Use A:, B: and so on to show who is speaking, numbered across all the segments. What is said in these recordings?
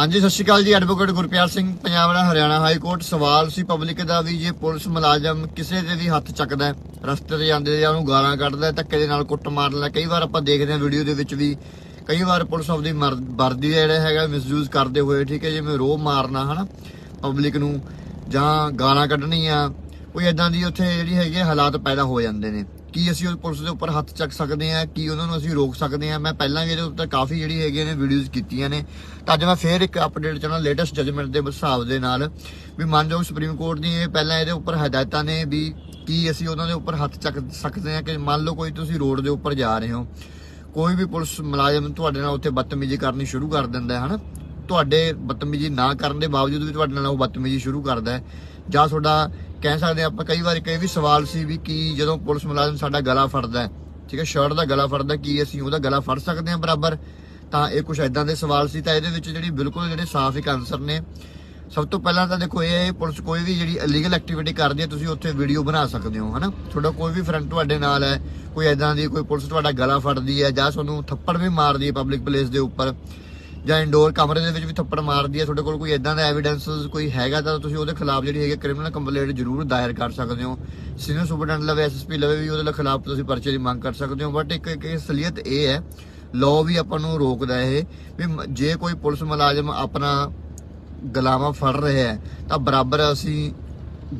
A: ਹਾਂਜੀ, ਸਤਿ ਸ਼੍ਰੀ ਅਕਾਲ ਜੀ ਐਡਵੋਕੇਟ ਗੁਰਪਿਆਰ ਸਿੰਘ, ਪੰਜਾਬ ਦਾ ਹਰਿਆਣਾ ਹਾਈ ਕੋਰਟ। ਸਵਾਲ ਸੀ ਪਬਲਿਕ ਦਾ ਵੀ, ਜੇ ਪੁਲਿਸ ਮੁਲਾਜ਼ਮ ਕਿਸੇ ਦੇ ਵੀ ਹੱਥ ਚੱਕਦਾ ਰਸਤੇ ਤੇ ਜਾਂਦੇ ਜਾਂ ਉਹਨੂੰ ਗਾਲਾਂ ਕੱਢਦਾ ਧੱਕੇ ਦੇ ਨਾਲ ਕੁੱਟ ਮਾਰ ਲੈਂਦਾ ਕਈ ਵਾਰ ਆਪਾਂ ਦੇਖਦੇ ਹਾਂ ਵੀਡੀਓ ਦੇ ਵਿੱਚ ਵੀ, ਕਈ ਵਾਰ ਪੁਲਿਸ ਆਪਦੀ ਮਰ- ਵਰਦੀ ਦਾ ਜਿਹੜਾ ਹੈਗਾ ਮਿਸਯੂਜ਼ ਕਰਦੇ ਹੋਏ, ਠੀਕ ਹੈ, ਜਿਵੇਂ ਰੋਹ ਮਾਰਨਾ, ਹਨਾ ਪਬਲਿਕ ਨੂੰ, ਜਾਂ ਗਾਲਾਂ ਕੱਢਣੀਆਂ, ਕੋਈ ਇਦਾਂ ਦੀ ਉੱਥੇ ਜਿਹੜੀ ਹੈਗੀ ਹੈ ਹਾਲਾਤ ਪੈਦਾ ਹੋ ਜਾਂਦੇ ਨੇ। ਕੀ ਅਸੀਂ ਉਹ ਪੁਲਿਸ ਦੇ ਉੱਪਰ ਹੱਥ ਚੱਕ ਸਕਦੇ ਹਾਂ, ਕੀ ਉਹਨਾਂ ਨੂੰ ਅਸੀਂ ਰੋਕ ਸਕਦੇ ਹਾਂ? ਮੈਂ ਪਹਿਲਾਂ ਵੀ ਇਹਦੇ ਉੱਤੇ ਕਾਫੀ ਜਿਹੜੀ ਹੈਗੀਆਂ ਨੇ ਵੀਡੀਓਜ਼ ਕੀਤੀਆਂ ਨੇ। ਤਾਂ ਅੱਜ ਮੈਂ ਫੇਰ ਇੱਕ ਅਪਡੇਟ ਚਾਹਣਾ ਲੇਟੈਸਟ ਜਜਮੈਂਟ ਦੇ ਹਿਸਾਬ ਦੇ ਨਾਲ। ਵੀ ਮਾਨਯੋਗ ਸੁਪਰੀਮ ਕੋਰਟ ਦੀ ਇਹ ਪਹਿਲਾਂ ਇਹਦੇ ਉੱਪਰ ਹਦਾਇਤਾਂ ਨੇ ਵੀ ਕੀ ਅਸੀਂ ਉਹਨਾਂ ਦੇ ਉੱਪਰ ਹੱਥ ਚੱਕ ਸਕਦੇ ਹਾਂ ਕਿ ਮੰਨ ਲਓ ਕੋਈ ਤੁਸੀਂ ਰੋਡ ਦੇ ਉੱਪਰ ਜਾ ਰਹੇ ਹੋ। ਕੋਈ ਵੀ ਪੁਲਿਸ ਮੁਲਾਜ਼ਮ ਤੁਹਾਡੇ ਨਾਲ ਉੱਥੇ ਬਦਤਮੀਜ਼ੀ ਕਰਨੀ ਸ਼ੁਰੂ ਕਰ ਦਿੰਦਾ ਹੈ, ਹਨਾ? ਤੁਹਾਡੇ ਬਦਤਮੀਜ਼ੀ ਨਾ ਕਰਨ ਦੇ ਬਾਵਜੂਦ ਵੀ ਤੁਹਾਡੇ ਨਾਲ ਉਹ ਬਦਤਮੀਜ਼ੀ ਸ਼ੁਰੂ ਕਰਦਾ ਹੈ। ਜਾਂ ਤੁਹਾਡਾ ਕਹਿ ਸਕਦੇ ਹਾਂ ਆਪਾਂ ਕਈ ਵਾਰ ਕਈ ਵੀ ਸਵਾਲ ਸੀ ਵੀ ਕੀ ਜਦੋਂ ਪੁਲਿਸ ਮੁਲਾਜ਼ਮ ਸਾਡਾ ਗਲਾ ਫੜਦਾ ਹੈ, ਠੀਕ ਹੈ ਸ਼ਰਟ ਦਾ ਗਲਾ ਫੜਦਾ ਕੀ ਅਸੀਂ ਉਹਦਾ ਗਲਾ ਫੜ ਸਕਦੇ ਹਾਂ ਬਰਾਬਰ? ਤਾਂ ਇਹ ਕੁਝ ਐਦਾਂ ਦੇ ਸਵਾਲ ਸੀ ਤਾਂ ਇਹਦੇ ਵਿੱਚ ਜਿਹੜੀ ਬਿਲਕੁਲ ਜਿਹੜੇ ਸਾਫ਼ ਇੱਕ ਆਨਸਰ ਨੇ। ਸਭ ਤੋਂ ਪਹਿਲਾਂ ਤਾਂ ਦੇਖੋ ਇਹ ਪੁਲਿਸ ਕੋਈ ਵੀ ਜਿਹੜੀ ਇਲੀਗਲ ਐਕਟੀਵਿਟੀ ਕਰਦੀ ਹੈ, ਤੁਸੀਂ ਉੱਥੇ ਵੀਡੀਓ ਬਣਾ ਸਕਦੇ ਹੋ, ਹਨਾ? ਤੁਹਾਡਾ ਕੋਈ ਵੀ ਫਰੈਂਡ ਤੁਹਾਡੇ ਨਾਲ ਹੈ, ਕੋਈ ਐਦਾਂ ਦੀ ਕੋਈ ਪੁਲਿਸ ਤੁਹਾਡਾ ਗਲਾ ਫੜਦੀ ਹੈ ਜਾਂ ਤੁਹਾਨੂੰ ਥੱਪੜ ਵੀ ਮਾਰਦੀ ਹੈ ਪਬਲਿਕ ਪਲੇਸ ਦੇ ਉੱਪਰ। ਜਾਂ ਇਨਡੋਰ ਕਮਰੇ ਦੇ ਵਿੱਚ ਵੀ ਥੱਪੜ ਮਾਰਦੀ ਹੈ, ਤੁਹਾਡੇ ਕੋਲ ਕੋਈ ਐਦਾਂ ਦਾ ਐਵੀਡੈਂਸ ਕੋਈ ਹੈਗਾ ਤਾਂ ਤੁਸੀਂ ਉਹਦੇ ਖਿਲਾਫ ਜਿਹੜੀ ਹੈਗੀ ਕ੍ਰਿਮੀਨਲ ਕੰਪਲੇਂਟ ਜ਼ਰੂਰ ਦਾਇਰ ਕਰ ਸਕਦੇ ਹੋ। ਸੀਨੀਅਰ ਸੁਪਰਡੈਂਟ ਲਵੇ ਐਸਐਸਪੀ ਲਵੇ ਵੀ ਉਹਦੇ ਖਿਲਾਫ ਤੁਸੀਂ ਪਰਚੇ ਦੀ ਮੰਗ ਕਰ ਸਕਦੇ ਹੋ। ਬਟ ਇੱਕ ਇੱਕ ਅਸਲੀਅਤ ਇਹ ਹੈ ਲਾਅ ਵੀ ਆਪਾਂ ਨੂੰ ਰੋਕਦਾ ਇਹ ਵੀ ਜੇ ਕੋਈ ਪੁਲਿਸ ਮੁਲਾਜ਼ਮ ਆਪਣਾ ਗਲਾਵਾ ਫੜ ਰਿਹਾ ਹੈ, ਤਾਂ ਬਰਾਬਰ ਅਸੀਂ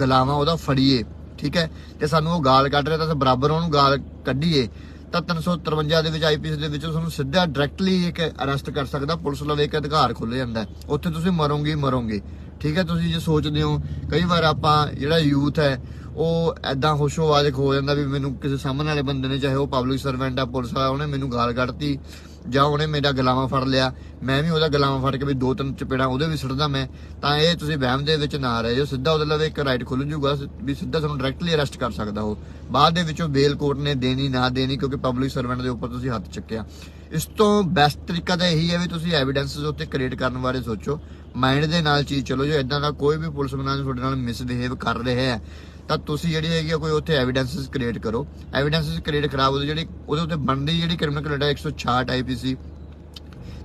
A: ਗਲਾਵਾ ਉਹਦਾ ਫੜੀਏ, ਠੀਕ ਹੈ? ਤੇ ਸਾਨੂੰ ਉਹ ਗਾਲ ਕੱਢ ਰਿਹਾ ਤਾਂ ਅਸੀਂ ਬਰਾਬਰ ਉਹਨੂੰ ਗਾਲ ਕੱਢੀਏ। ਤਾਂ 353 ਦੇ ਵਿੱਚ ਆਈਪੀਐਸ ਦੇ ਵਿੱਚ ਤੁਹਾਨੂੰ ਸਿੱਧਾ ਡਾਇਰੈਕਟਲੀ ਇੱਕ ਅਰੈਸਟ ਕਰ ਸਕਦਾ, ਪੁਲਿਸ ਲਵੇ ਇੱਕ ਅਧਿਕਾਰ ਖੁੱਲ ਜਾਂਦਾ ਉੱਥੇ ਤੁਸੀਂ ਮਰੋਗੇ ਹੀ ਮਰੋਗੇ। ਠੀਕ ਹੈ, ਤੁਸੀਂ ਜੇ ਸੋਚਦੇ ਹੋ, ਕਈ ਵਾਰ ਆਪਾਂ ਜਿਹੜਾ ਯੂਥ ਹੈ, ਉਹ ਐਦਾਂ ਹੋਸ਼ੋਵਾਜ ਹੋ ਜਾਂਦਾ ਵੀ ਮੈਨੂੰ ਕਿਸੇ ਸਾਹਮਣੇ ਵਾਲੇ ਬੰਦੇ ਨੇ, ਚਾਹੇ ਉਹ ਪਬਲਿਕ ਸਰਵੈਂਟ ਆ, ਪੁਲਿਸ ਵਾਲਾ, ਉਹਨੇ ਮੈਨੂੰ ਗਾਲ ਕੱਢਤੀ। ਜਾਂ ਉਹਨੇ ਮੇਰਾ ਗਲਾਵਾ ਫੜ ਲਿਆ, ਮੈਂ ਵੀ ਉਹਦਾ ਗਲਾਵਾ ਫੜ ਕੇ ਵੀ ਦੋ ਤਿੰਨ ਚਪੇੜਾਂ ਉਹਦੇ ਵੀ ਸੁੱਟਦਾ ਮੈਂ, ਤਾਂ ਇਹ ਤੁਸੀਂ ਵਹਿਮ ਦੇ ਵਿੱਚ ਨਾ ਰਹੇ ਜੋ ਸਿੱਧਾ ਉਹਦੇ ਲਵੇ ਇੱਕ ਰਾਈਟ ਖੁੱਲ ਜੂਗਾ ਵੀ ਸਿੱਧਾ ਤੁਹਾਨੂੰ ਡਾਇਰੈਕਟਲੀ ਅਰੈਸਟ ਕਰ ਸਕਦਾ ਉਹ। ਬਾਅਦ ਦੇ ਵਿੱਚੋਂ ਬੇਲ ਕੋਰਟ ਨੇ ਦੇਣੀ, ਨਾ ਦੇਣੀ, ਕਿਉਂਕਿ ਪਬਲਿਕ ਸਰਵੈਂਟ ਦੇ ਉੱਪਰ ਤੁਸੀਂ ਹੱਥ ਚੱਕਿਆ। ਇਸ ਤੋਂ ਬੈਸਟ ਤਰੀਕਾ ਤਾਂ ਇਹੀ ਹੈ ਵੀ ਤੁਸੀਂ ਐਵੀਡੈਂਸਸ ਉੱਤੇ ਕ੍ਰੀਏਟ ਕਰਨ ਬਾਰੇ ਸੋਚੋ ਮਾਈਂਡ ਦੇ ਨਾਲ ਚੀਜ਼ ਚਲੋ, ਜੋ ਇਦਾਂ ਦਾ ਕੋਈ ਵੀ ਪੁਲਿਸ ਮੁਲਾਜ਼ਮ ਤੁਹਾਡੇ ਨਾਲ ਮਿਸਬਿਹੇਵ ਕਰ ਰਿਹਾ ਹੈ ਤਾਂ ਤੁਸੀਂ ਜਿਹੜੀ ਹੈਗੀ ਆ ਕੋਈ ਉੱਥੇ ਐਵੀਡੈਂਸਸ ਕ੍ਰੀਏਟ ਕਰੋ। ਐਵੀਡੈਂਸਸ ਕ੍ਰੀਏਟ ਖਰਾਬ ਉਹਦੇ ਜਿਹੜੀ ਉਹਦੇ ਉੱਤੇ ਬਣਦੀ ਜਿਹੜੀ ਕ੍ਰਿਮੀਨਲ ਕਲੇਡਾ 166 ਆਈਪੀਸੀ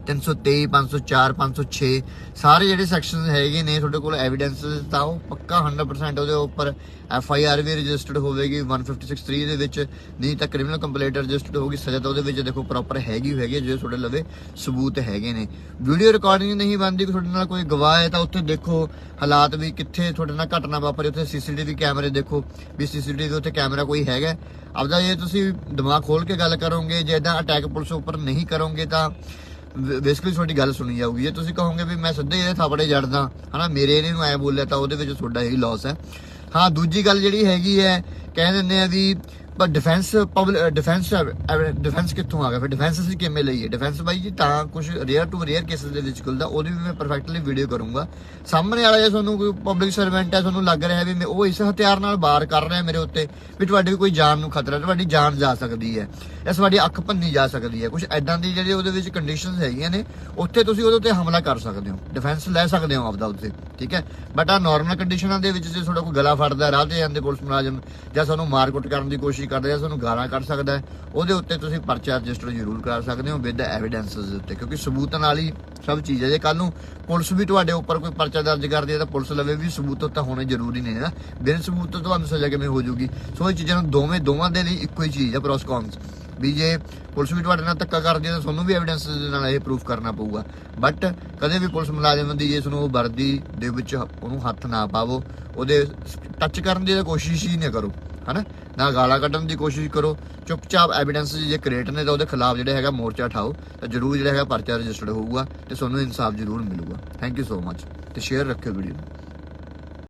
A: 323 504 506 ਸਾਰੇ ਜਿਹੜੇ ਸੈਕਸ਼ਨ ਹੈਗੇ ਨੇ ਤੁਹਾਡੇ ਕੋਲ ਐਵੀਡੈਂਸਸ ਤਾਂ ਉਹ ਪੱਕਾ 100% ਉਹਦੇ ਉੱਪਰ ਐਫ ਆਈ ਆਰ ਵੀ ਰਜਿਸਟਰਡ ਹੋਵੇਗੀ 1563 ਦੇ ਵਿੱਚ ਨਹੀਂ ਤਾਂ ਕ੍ਰਿਮੀਨਲ ਕੰਪਲੇਂਟ ਰਜਿਸਟਰਡ ਹੋਊਗੀ ਸਜ਼ਾ ਤਾਂ ਉਹਦੇ ਵਿੱਚ ਦੇਖੋ ਪ੍ਰੋਪਰ ਹੈਗੀ ਹੋਈ ਹੈਗੀ ਹੈ, ਜੇ ਤੁਹਾਡੇ ਲਵੇ ਸਬੂਤ ਹੈਗੇ ਨੇ। ਵੀਡੀਓ ਰਿਕਾਰਡਿੰਗ ਨਹੀਂ ਬਣਦੀ ਤੁਹਾਡੇ ਨਾਲ ਕੋਈ ਗਵਾਹ ਹੈ ਤਾਂ ਉੱਥੇ ਦੇਖੋ ਹਾਲਾਤ ਵੀ ਕਿੱਥੇ ਤੁਹਾਡੇ ਨਾਲ ਘਟਨਾ ਵਾਪਰੀ ਉੱਥੇ ਸੀਸੀਟੀਵੀ ਕੈਮਰੇ ਦੇਖੋ ਵੀ ਸੀਸੀਟੀਵੀ ਉੱਤੇ ਕੈਮਰਾ ਕੋਈ ਹੈਗਾ ਆਪਦਾ ਜੇ ਤੁਸੀਂ ਦਿਮਾਗ ਖੋਲ ਕੇ ਗੱਲ ਕਰੋਗੇ ਜੇ ਇਦਾਂ ਅਟੈਕ ਪੁਲਿਸ ਉੱਪਰ ਨਹੀਂ ਕਰੋਗੇ ਤਾਂ ਬੇਸਿਕਲੀ ਤੁਹਾਡੀ ਗੱਲ ਸੁਣੀ ਜਾਊਗੀ। ਜੇ ਤੁਸੀਂ ਕਹੋਗੇ ਵੀ ਮੈਂ ਸਿੱਧੇ ਇਹਦੇ ਥਾਪੜੇ ਜੜਦਾ, ਹਨਾ, ਮੇਰੇ ਇਹਨੇ ਨੂੰ ਐ ਬੋਲਿਆ ਤਾਂ ਉਹਦੇ ਵਿੱਚ ਤੁਹਾਡਾ ਇਹੀ ਲਾਸ ਹੈ। ਹਾਂ, ਦੂਜੀ ਗੱਲ ਜਿਹੜੀ ਹੈਗੀ ਹੈ, ਕਹਿ ਦਿੰਦੇ ਆ ਵੀ ਪਰ ਡਿਫੈਂਸ ਪਬਲਿਕ ਡਿਫੈਂਸ ਡਿਫੈਂਸ ਕਿੱਥੋਂ ਆ ਗਿਆ? ਫਿਰ ਡਿਫੈਂਸ ਅਸੀਂ ਕਿਵੇਂ ਲਈਏ? ਡਿਫੈਂਸ ਬਾਈ ਜੀ ਤਾਂ ਕੁਝ ਰੇਅਰ ਟੂ ਰੇਅਰ ਕੇਸਸ ਦੇ ਵਿੱਚ ਖੁੱਲਦਾ, ਉਹਦੀ ਵੀ ਮੈਂ ਪਰਫੈਕਟਲੀ ਵੀਡੀਓ ਕਰੂੰਗਾ। ਸਾਹਮਣੇ ਵਾਲਾ ਜੇ ਤੁਹਾਨੂੰ ਕੋਈ ਪਬਲਿਕ ਸਰਵੈਂਟ ਹੈ, ਤੁਹਾਨੂੰ ਲੱਗ ਰਿਹਾ ਵੀ ਮੈਂ ਉਹ ਇਸ ਹਥਿਆਰ ਨਾਲ ਵਾਰ ਕਰ ਰਿਹਾ ਮੇਰੇ ਉੱਤੇ, ਵੀ ਤੁਹਾਡੀ ਕੋਈ ਜਾਨ ਨੂੰ ਖਤਰਾ, ਤੁਹਾਡੀ ਜਾਨ ਜਾ ਸਕਦੀ ਹੈ, ਜਾਂ ਤੁਹਾਡੀ ਅੱਖ ਭੰਨੀ ਜਾ ਸਕਦੀ ਹੈ। ਕੁਝ ਐਦਾਂ ਦੀ ਜਿਹੜੇ ਉਹਦੇ ਵਿੱਚ ਕੰਡੀਸ਼ਨਸ ਹੈਗੀਆਂ ਨੇ, ਉੱਥੇ ਤੁਸੀਂ ਉਹਦੇ ਉੱਤੇ ਹਮਲਾ ਕਰ ਸਕਦੇ ਹੋ ਡਿਫੈਂਸ ਲੈ ਸਕਦੇ ਹੋ ਆਪਦਾ ਉੱਤੇ, ਠੀਕ ਹੈ? ਬਟ ਆ ਨਾਰਮਲ ਕੰਡੀਸ਼ਨਾਂ ਦੇ ਵਿੱਚ ਜੇ ਤੁਹਾਡਾ ਕੋਈ ਗਲਾ ਫੜਦਾ, ਰਾਹ ਤੇ ਜਾਂਦੇ ਪੁਲਿਸ ਮੁਲਾਜ਼ਮ, ਜਾਂ ਤੁਹਾਨੂੰ ਮਾਰਕੁੱਟ ਕਰਨ ਦੀ ਕੋਸ਼ਿਸ਼ ਕਰਦਾ ਜਾਂ ਤੁਹਾਨੂੰ ਗਾਲਾਂ ਕੱਢ ਸਕਦਾ ਉਹਦੇ ਉੱਤੇ ਤੁਸੀਂ ਪਰਚਾ ਰਜਿਸਟਰ ਜ਼ਰੂਰ ਕਰਾ ਸਕਦੇ ਹੋ ਵਿਦ ਐਵੀਡੈਂਸਸ ਦੇ ਉੱਤੇ, ਕਿਉਂਕਿ ਸਬੂਤਾਂ ਨਾਲ ਹੀ ਸਭ ਚੀਜ਼ ਹੈ। ਜੇ ਕੱਲ ਨੂੰ ਪੁਲਿਸ ਵੀ ਤੁਹਾਡੇ ਉੱਪਰ ਕੋਈ ਪਰਚਾ ਦਰਜ ਕਰਦੀ ਹੈ ਤਾਂ ਪੁਲਿਸ ਲਵੇ ਵੀ ਸਬੂਤ ਤਾਂ ਹੋਣੇ ਜ਼ਰੂਰੀ ਨੇ ਨਾ। ਬਿਨ ਸਬੂਤ ਤੋਂ ਤੁਹਾਨੂੰ ਸਜ਼ਾ ਕਿਵੇਂ ਹੋ ਜਾਊਗੀ? ਸੋ ਇਹ ਚੀਜ਼ਾਂ ਨੂੰ ਦੋਵੇਂ ਦੋਵਾਂ ਦੇ ਲਈ ਇੱਕੋ ਹੀ ਚੀਜ਼ ਹੈ ਪ੍ਰੋਸਕੌਨਸ ਵੀ ਜੇ ਪੁਲਿਸ ਵੀ ਤੁਹਾਡੇ ਨਾਲ ਧੱਕਾ ਕਰਦੀ ਹੈ ਤਾਂ ਤੁਹਾਨੂੰ ਵੀ ਐਵੀਡੈਂਸ ਦੇ ਨਾਲ ਇਹ ਪ੍ਰੂਫ ਕਰਨਾ ਪਊਗਾ। ਬਟ ਕਦੇ ਵੀ ਪੁਲਿਸ ਮੁਲਾਜ਼ਮ ਦੀ ਜੇ ਨੂੰ ਉਹ ਵਰਦੀ ਦੇ ਵਿੱਚ ਉਹਨੂੰ ਹੱਥ ਨਾ ਪਾਵੋ, ਉਹਦੇ ਟੱਚ ਕਰਨ ਦੀ ਤਾਂ ਕੋਸ਼ਿਸ਼ ਹੀ ਨਾ ਕਰੋ। ਹਨਾ? ਨਾ ਗਾਲਾਂ ਕੱਢਣ ਦੀ ਕੋਸ਼ਿਸ਼ ਕਰੋ। ਚੁੱਪਚਾਪ ਐਵੀਡੈਂਸ ਜੇ ਕ੍ਰੀਏਟ ਨੇ ਤਾਂ ਉਹਦੇ ਖਿਲਾਫ ਜਿਹੜਾ ਹੈਗਾ ਮੋਰਚਾ ਉਠਾਓ ਤਾਂ ਜਰੂਰ ਜਿਹੜਾ ਹੈਗਾ ਪਰਚਾ ਰਜਿਸਟਰਡ ਹੋਊਗਾ ਤੇ ਤੁਹਾਨੂੰ ਇਨਸਾਫ ਜਰੂਰ ਮਿਲੂਗਾ। ਥੈਂਕ ਯੂ ਸੋ ਮਚ ਤੇ ਸ਼ੇਅਰ ਰੱਖਿਓ ਵੀਡੀਓ